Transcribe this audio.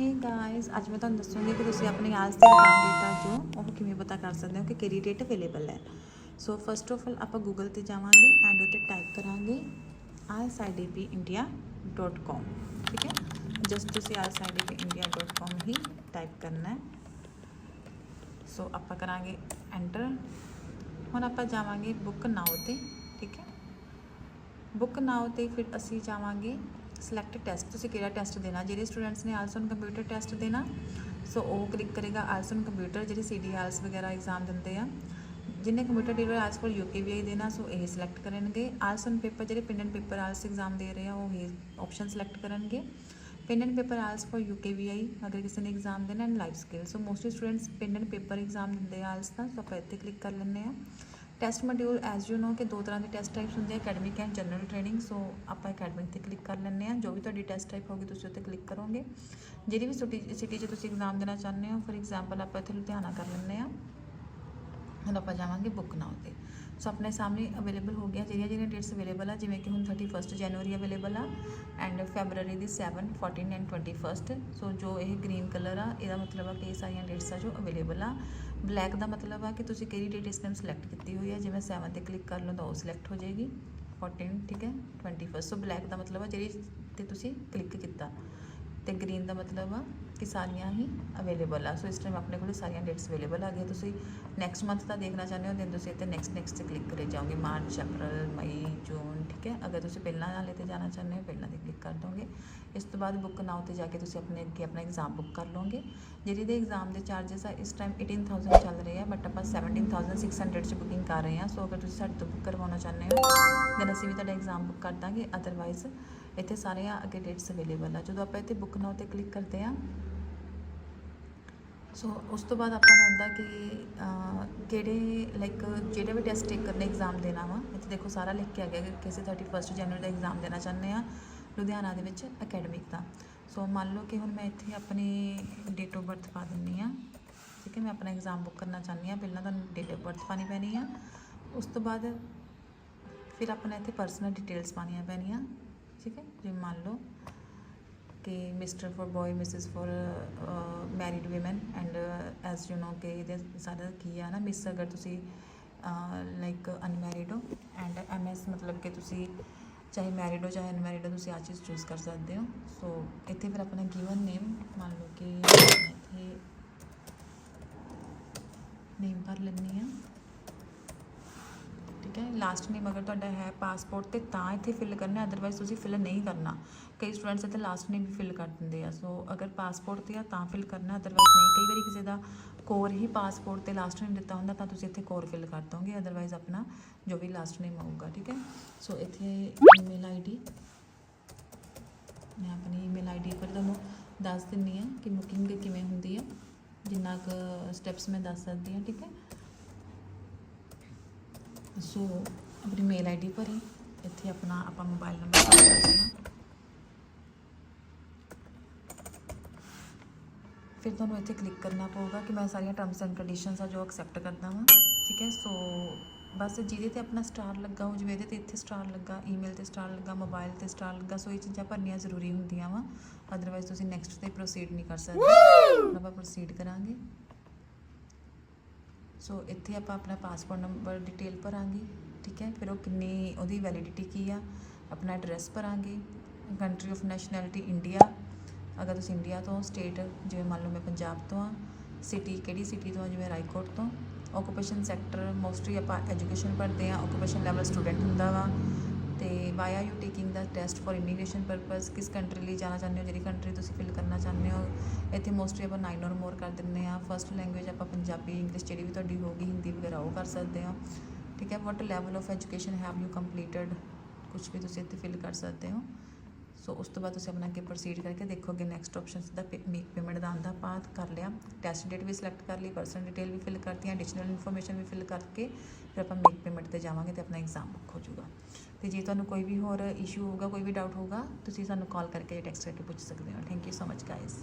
Hey guys ਅੱਜ ਮੈਂ ਤੁਹਾਨੂੰ ਦੱਸੂੰਗੀ ਕਿ ਤੁਸੀਂ ਆਪਣੇ ਆਲਸ ਦੇ ਐਗਜ਼ਾਮ ਡੇਟਾ ਜੋ ਉਹ ਕਿਵੇਂ ਪਤਾ ਕਰ ਸਕਦੇ ਹੋ ਕਿ ਕਿਹੜੀ ਡੇਟ ਅਵੇਲੇਬਲ ਹੈ ਸੋ ਫਸਟ ਆਫ ਆਲ ਆਪਾਂ ਗੂਗਲ ਤੇ ਜਾਵਾਂਗੇ ਐਂਡ ਉੱਤੇ ਟਾਈਪ ਕਰਾਂਗੇ ilsidpindia.com ਠੀਕ ਹੈ ਜਸਟ ਤੁਸੀਂ ilsidpindia.com ਹੀ ਟਾਈਪ ਕਰਨਾ ਹੈ ਸੋ ਆਪਾਂ ਕਰਾਂਗੇ ਐਂਟਰ ਹੁਣ ਆਪਾਂ ਜਾਵਾਂਗੇ ਬੁੱਕ ਨਾਓ ਤੇ ਠੀਕ ਹੈ ਬੁੱਕ ਨਾਓ ਤੇ ਫਿਰ ਅਸੀਂ ਜਾਵਾਂਗੇ ਸਿਲੈਕਟ ਟੈਸਟ ਤੁਸੀਂ ਕਿਹੜਾ ਟੈਸਟ ਦੇਣਾ ਜਿਹੜੇ ਸਟੂਡੈਂਟਸ ਨੇ ਆਲਸਨ ਕੰਪਿਊਟਰ ਟੈਸਟ ਦੇਣਾ ਸੋ ਉਹ ਕਲਿੱਕ ਕਰੇਗਾ ਆਲਸਨ ਕੰਪਿਊਟਰ ਜਿਹੜੇ ਸੀਡੀ ਆਲਸ ਵਗੈਰਾ ਐਗਜ਼ਾਮ ਦਿੰਦੇ ਆ ਜਿਹਨੇ ਕੰਪਿਊਟਰ ਡਿਲੀਵਰ ਆਲਸ ਕੋਲ ਯੂਕੇਵੀਆਈ ਦੇਣਾ ਸੋ ਇਹ ਸਿਲੈਕਟ ਕਰਨਗੇ ਆਲਸਨ ਪੇਪਰ ਜਿਹੜੇ ਪਿੰਨ ਐਂਡ ਪੇਪਰ ਆਲਸ ਐਗਜ਼ਾਮ ਦੇ ਰਹੇ ਆ ਉਹ ਇਹ ਆਪਸ਼ਨ ਸਿਲੈਕਟ ਕਰਨਗੇ ਪਿੰਨ ਐਂਡ ਪੇਪਰ ਆਲਸ ਫॉर ਯੂਕੇਵੀਆਈ ਅਗਰ ਕਿਸੇ ਨੇ ਐਗਜ਼ਾਮ ਦੇਣਾ and life skill so mostly students pin and paper exam ਦਿੰਦੇ ਆ ਆਲਸ ਦਾ ਸੋ ਆਪਾਂ ਇੱਥੇ ਕਲਿੱਕ ਕਰ ਲੈਂਦੇ ਆ test module as you know ਕਿ ਦੋ ਤਰ੍ਹਾਂ ਦੇ ਟੈਸਟ ਟਾਈਪਸ ਹੁੰਦੇ ਆ academic and general training so ਆਪਾਂ ਅਕੈਡਮਿਕ ਤੇ ਕਲਿੱਕ ਕਰ ਲੈਂਦੇ ਆ ਜੋ ਵੀ ਤੁਹਾਡੀ ਟੈਸਟ ਟਾਈਪ ਹੋਗੀ ਤੁਸੀਂ ਉੱਤੇ ਕਲਿੱਕ ਕਰੋਗੇ। ਜਿਹੜੀ ਵੀ ਸਿਟੀ ਸਿਟੀ 'ਚ ਤੁਸੀਂ ਐਗਜ਼ਾਮ ਦੇਣਾ ਚਾਹੁੰਦੇ ਹੋ ਫੋਰ ਐਗਜ਼ਾਮਪਲ ਆਪਾਂ ਇੱਥੇ ਲੁਧਿਆਣਾ ਕਰ ਲੈਂਦੇ ਆ ਹੁਣ ਆਪਾਂ ਜਾਵਾਂਗੇ ਬੁੱਕ ਨਾਉ ਤੇ। ਸੋ ਆਪਣੇ ਸਾਹਮਣੇ ਅਵੇਲੇਬਲ ਹੋ ਗਿਆ ਜਿਹੜੀਆਂ ਜਿਹੜੀਆਂ ਡੇਟਸ ਅਵੇਲੇਬਲ ਆ, ਜਿਵੇਂ ਕਿ ਹੁਣ 31 ਜਨਵਰੀ ਅਵੇਲੇਬਲ ਆ ਐਂਡ ਫੈਬਰੂਰੀ ਦੀ 7 14 ਐਂਡ 21 ਸੋ ਜੋ ਇਹ ਗ੍ਰੀਨ ਕਲਰ ਆ, ਇਹਦਾ ਮਤਲਬ ਆ ਕਿ ਇਹ ਸਾਰੀਆਂ ਡੇਟਸ ਆ ਜੋ ਅਵੇਲੇਬਲ ਆ। ਬਲੈਕ ਦਾ ਮਤਲਬ ਆ ਕਿ ਤੁਸੀਂ ਕਿਹੜੀ ਡੇਟ ਇਸ ਟਾਈਮ ਸਿਲੈਕਟ ਕੀਤੀ ਹੋਈ ਹੈ ਜਿਵੇਂ 7 ਤੇ ਕਲਿੱਕ ਕਰ ਲਓ ਤਾਂ ਉਹ ਸਿਲੈਕਟ ਹੋ ਜਾਏਗੀ। 14 ਠੀਕ ਹੈ? 21 ਸੋ ਬਲੈਕ ਦਾ ਮਤਲਬ ਆ ਜਿਹੜੀ ਤੇ ਤੁਸੀਂ ਕਲਿੱਕ ਕੀਤਾ। ਤੇ ਗ੍ਰੀਨ ਦਾ ਮਤਲਬ ਆ ਕਿ ਸਾਰੀਆਂ ਹੀ ਅਵੇਲੇਬਲ ਆ। ਸੋ ਇਸ ਟਾਈਮ ਆਪਣੇ ਕੋਲ ਸਾਰੀਆਂ ਡੇਟਸ ਅਵੇਲੇਬਲ ਆ ਗਈਆਂ। ਤੁਸੀਂ ਨੈਕਸਟ ਮੰਥ ਦਾ ਦੇਖਣਾ ਚਾਹੁੰਦੇ ਹੋ ਦੈਨ ਤੁਸੀਂ ਇੱਥੇ ਨੈਕਸਟ ਨੈਕਸਟ ਤੇ ਕਲਿੱਕ ਕਰੇ ਜਾਓਗੇ। ਮਾਰਚ ਅਪ੍ਰੈਲ ਮਈ ਜੂਨ ਠੀਕ ਹੈ? ਅਗਰ ਤੁਸੀਂ ਪਹਿਲਾਂ ਵਾਲੇ ਤੇ ਜਾਣਾ ਚਾਹੁੰਦੇ ਹੋ, ਪਹਿਲਾਂ ਤੇ ਕਲਿੱਕ ਕਰ ਦੋਗੇ। ਇਸ ਤੋਂ ਬਾਅਦ ਬੁੱਕ ਨਾਓ ਤੇ ਜਾ ਕੇ ਤੁਸੀਂ ਆਪਣੇ ਅੱਗੇ ਆਪਣਾ ਐਗਜ਼ਾਮ ਬੁੱਕ ਕਰ ਲਓਗੇ। ਜਿਹੜੀ ਦੇ ਐਗਜ਼ਾਮ ਦੇ ਚਾਰजेस ਆ, ਇਸ ਟਾਈਮ 18000 ਚੱਲ ਰਹੇ ਆ ਬਟ ਆਪਾਂ 17600 ਚ ਬੁਕਿੰਗ ਕਰ ਰਹੇ ਹਾਂ ਸੋ ਅਗਰ ਤੁਸੀਂ ਸਾਡੇ ਤੋਂ ਬੁੱਕ ਕਰਵਾਉਣਾ ਚਾਹੁੰਦੇ ਹੋ ਦੈਨ ਅਸੀਂ ਵੀ ਤੁਹਾਡਾ ਐਗਜ਼ਾਮ ਬੁੱਕ ਕਰ ਦਾਂਗੇ। ਅਦਰਵਾਈਜ਼ ਇੱਥੇ ਸਾਰੀਆਂ ਅੱਗੇ ਡੇਟਸ ਅਵੇਲੇਬਲ ਆ। ਜਦੋਂ ਆਪਾਂ ਇੱਥੇ ਬੁੱਕ ਨਾਓ ਤੇ ਕਲਿੱਕ ਕਰਦੇ ਆ ਸੋ ਉਸ ਤੋਂ ਬਾਅਦ ਆਪਾਂ ਨੂੰ ਆਉਂਦਾ ਕਿ ਕਿਹੜੇ ਲਾਈਕ ਜਿਹੜੇ ਵੀ ਟੈਸਟ ਟੇਕਰ ਨੇ ਇਗਜ਼ਾਮ ਦੇਣਾ ਵਾ, ਇੱਥੇ ਦੇਖੋ ਸਾਰਾ ਲਿਖ ਕੇ ਆ ਗਿਆ ਕਿ ਕਿਸੇ ਫਸਟ ਜਨਵਰੀ ਦਾ ਇਗਜ਼ਾਮ ਦੇਣਾ ਚਾਹੁੰਦੇ ਹਾਂ ਲੁਧਿਆਣਾ ਦੇ ਵਿੱਚ ਅਕੈਡਮਿਕ ਦਾ। ਸੋ ਮੰਨ ਲਓ ਕਿ ਹੁਣ ਮੈਂ ਇੱਥੇ ਆਪਣੀ ਡੇਟ ਆਫ ਬਰਥ ਪਾ ਦਿੰਦੀ ਹਾਂ ਠੀਕ ਹੈ, ਮੈਂ ਆਪਣਾ ਇਗਜ਼ਾਮ ਬੁੱਕ ਕਰਨਾ ਚਾਹੁੰਦੀ ਹਾਂ ਪਹਿਲਾਂ ਤੁਹਾਨੂੰ ਡੇਟ ਆਫ ਬਰਥ ਪਾਉਣੀ ਪੈਣੀ ਆ, ਉਸ ਤੋਂ ਬਾਅਦ ਫਿਰ ਆਪਣਾ ਇੱਥੇ ਪਰਸਨਲ ਡਿਟੇਲਸ ਪਾਉਣੀਆਂ ਪੈਣੀਆਂ, ਠੀਕ ਹੈ, ਜਿਵੇਂ ਮੰਨ ਲਓ ਕਿ mister for boy missus for married woman and as you know ਕਿ ਇਹਦੇ ਸਾਡਾ ਕੀ ਆ ਨਾ ਮਿਸ ਅਗਰ ਤੁਸੀਂ ਲਾਈਕ ਅਨਮੈਰਿਡ ਹੋ ਐਂਡ ਐਮਐਸ ਮਤਲਬ ਕਿ ਤੁਸੀਂ ਚਾਹੇ ਮੈਰਿਡ ਹੋ ਚਾਹੇ ਅਨਮੈਰਿਡ ਹੋ ਤੁਸੀਂ ਆ ਚੀਜ਼ ਚੂਜ਼ ਕਰ ਸਕਦੇ ਹੋ ਸੋ ਇੱਥੇ ਫਿਰ ਆਪਣਾ ਗਿਵਨ ਨੇਮ ਮੰਨ ਲਓ ਕਿ ਇੱਥੇ ਨੇਮ ਭਰ ਲੈਂਦੀ ਆ ਠੀਕ ਹੈ ਲਾਸਟ ਨੇਮ ਅਗਰ ਤੁਹਾਡਾ ਹੈ ਪਾਸਪੋਰਟ ਤੇ ਤਾਂ ਇੱਥੇ ਫਿਲ ਕਰਨਾ ਅਦਰਵਾਈਜ਼ ਤੁਸੀਂ ਫਿਲ ਨਹੀਂ ਕਰਨਾ। ਕਈ ਸਟੂਡੈਂਟਸ ਇੱਥੇ ਲਾਸਟ ਨੇਮ ਵੀ ਫਿਲ ਕਰ ਦਿੰਦੇ ਆ ਸੋ ਅਗਰ ਪਾਸਪੋਰਟ ਤੇ ਆ ਤਾਂ ਫਿਲ ਕਰਨਾ ਅਦਰਵਾਈਜ਼ ਨਹੀਂ। ਕਈ ਵਾਰੀ ਕਿਸੇ ਦਾ ਕੋਰ ਹੀ ਪਾਸਪੋਰਟ ਤੇ ਲਾਸਟ ਨੇਮ ਦਿੱਤਾ ਹੁੰਦਾ, ਤਾਂ ਤੁਸੀਂ ਇੱਥੇ ਕੋਰ ਫਿਲ ਕਰ ਦੋਗੇ ਅਦਰਵਾਈਜ਼ ਆਪਣਾ ਜੋ ਵੀ ਲਾਸਟ ਨੇਮ ਆਊਗਾ ਠੀਕ ਹੈ। ਸੋ ਇੱਥੇ ਈਮੇਲ ਆਈਡੀ ਮੈਂ ਆਪਣੀ ਈਮੇਲ ਆਈਡੀ ਪਰ ਤੁਹਾਨੂੰ ਦੱਸ ਦਿੰਨੀ ਆ ਕਿ ਬੁਕਿੰਗ ਕਿਵੇਂ ਹੁੰਦੀ ਆ, ਜਿੰਨਾ ਕੁ ਸਟੈਪਸ ਮੈਂ ਦੱਸ ਸਕਦੀ ਹਾਂ ਠੀਕ ਹੈ। ਸੋ ਆਪਣੀ ਮੇਲ ਆਈਡੀ ਭਰੀ। ਇੱਥੇ ਆਪਣਾ ਆਪਾਂ ਮੋਬਾਈਲ ਨੰਬਰ ਪਾ ਸਕਦੇ ਹਾਂ। ਫਿਰ ਤੁਹਾਨੂੰ ਇੱਥੇ ਕਲਿੱਕ ਕਰਨਾ ਪਊਗਾ ਕਿ ਮੈਂ ਸਾਰੀਆਂ ਟਰਮਸ ਐਂਡ ਕੰਡੀਸ਼ਨਸ ਆ ਜੋ ਐਕਸੈਪਟ ਕਰਦਾ ਹਾਂ ਠੀਕ ਹੈ? ਸੋ ਬਸ ਜਿਹਦੇ ਤੇ ਆਪਣਾ ਸਟਾਰ ਲੱਗਾ ਹੋ ਜਿਵੇਂ ਇਹਦੇ ਤੇ ਇੱਥੇ ਸਟਾਰ ਲੱਗਾ ਈਮੇਲ ਤੇ ਸਟਾਰ ਲੱਗਾ ਮੋਬਾਈਲ ਤੇ ਸਟਾਰ ਲੱਗਾ ਸੋ ਇਹ ਚੀਜ਼ਾਂ ਭਰਨੀਆਂ ਜ਼ਰੂਰੀ ਹੁੰਦੀਆਂ ਵਾ। ਅਦਰਵਾਈਜ਼ ਤੁਸੀਂ ਨੈਕਸਟ ਤੇ ਪ੍ਰੋਸੀਡ ਨਹੀਂ ਕਰ ਸਕਦੇ। ਆਪਾਂ ਪ੍ਰੋਸੀਡ ਕਰਾਂਗੇ। ਸੋ ਇੱਥੇ ਆਪਾਂ ਆਪਣਾ ਪਾਸਪੋਰਟ ਨੰਬਰ ਡਿਟੇਲ ਭਰਾਂਗੇ, ਠੀਕ ਹੈ? ਫਿਰ ਉਹ ਕਿੰਨੀ ਉਹਦੀ ਵੈਲਿਡਿਟੀ ਕੀ ਆ? ਆਪਣਾ ਐਡਰੈਸ ਭਰਾਂਗੇ ਕੰਟਰੀ ਆਫ ਨੈਸ਼ਨੈਲਿਟੀ ਇੰਡੀਆ ਅਗਰ ਤੁਸੀਂ ਇੰਡੀਆ ਤੋਂ ਸਟੇਟ ਜਿਵੇਂ ਮੰਨ ਲਓ ਮੈਂ ਪੰਜਾਬ ਤੋਂ ਆ ਸਿਟੀ ਕਿਹੜੀ ਸਿਟੀ ਤੋਂ ਆ? ਜਿਵੇਂ ਰਾਏਕੋਟ ਤੋਂ ਓਕੂਪੇਸ਼ਨ ਸੈਕਟਰ ਮੋਸਟਲੀ ਆਪਾਂ ਐਜੂਕੇਸ਼ਨ ਪੜ੍ਹਦੇ ਆ ਓਕੂਪੇਸ਼ਨ ਲੈਵਲ ਸਟੂਡੈਂਟ ਹੁੰਦਾ ਵਾ ਤੇ why are you taking the test for immigration purpose ਕਿਸ ਕੰਟਰੀ ਲਈ ਜਾਣਾ ਚਾਹੁੰਦੇ ਹੋ, ਜਿਹੜੀ ਕੰਟਰੀ ਤੁਸੀਂ ਫਿਲ ਕਰਨਾ ਚਾਹੁੰਦੇ ਹੋ? ਇੱਥੇ ਮੋਸਟਲੀ ਆਪਾਂ 9 ਔਰ ਮੋਰ ਕਰ ਦਿੰਦੇ ਆ ਫਰਸਟ ਲੈਂਗੁਏਜ ਆਪਾਂ ਪੰਜਾਬੀ ਇੰਗਲਿਸ਼ ਜਿਹੜੀ ਵੀ ਤੁਹਾਡੀ ਹੋਗੀ ਹਿੰਦੀ ਵਗੈਰਾ ਉਹ ਕਰ ਸਕਦੇ ਹੋ। ਠੀਕ ਹੈ what level of education have you completed ਕੁਝ ਵੀ ਤੁਸੀਂ ਇੱਥੇ ਫਿਲ ਕਰ ਸਕਦੇ ਹੋ। ਸੋ ਉਸ ਤੋਂ ਬਾਅਦ ਤੁਸੀਂ ਆਪਣਾ ਅੱਗੇ ਪ੍ਰੋਸੀਡ ਕਰਕੇ ਦੇਖੋਗੇ ਨੈਕਸਟ ਆਪਸ਼ਨ ਦਾ ਮੇਕ ਪੇਮੈਂਟ ਦਾ ਆਂਦਾ ਪਾਥ ਕਰ ਲਿਆ। ਟੈਸਟ ਡੇਟ ਵੀ ਸਿਲੈਕਟ ਕਰ ਲਈ ਪਰਸਨਲ ਡਿਟੇਲ ਵੀ ਫਿਲ ਕਰਤੀ ਐਡੀਸ਼ਨਲ ਇਨਫੋਰਮੇਸ਼ਨ ਵੀ ਫਿਲ ਕਰਕੇ ਫਿਰ ਆਪਾਂ ਮੇਕ ਪੇਮੈਂਟ ਤੇ ਜਾਵਾਂਗੇ ਤੇ ਆਪਣਾ ਐਗਜ਼ਾਮ ਬੁੱਕ ਹੋ ਜਾਊਗਾ। ਤੇ ਜੇ ਤੁਹਾਨੂੰ ਕੋਈ ਵੀ ਹੋਰ ਇਸ਼ੂ ਹੋਊਗਾ, ਕੋਈ ਵੀ ਡਾਊਟ ਹੋਊਗਾ, ਤੁਸੀਂ ਸਾਨੂੰ ਕਾਲ ਕਰਕੇ ਟੈਕਸਟ ਕਰਕੇ ਪੁੱਛ ਸਕਦੇ ਹੋ। Thank you so much guys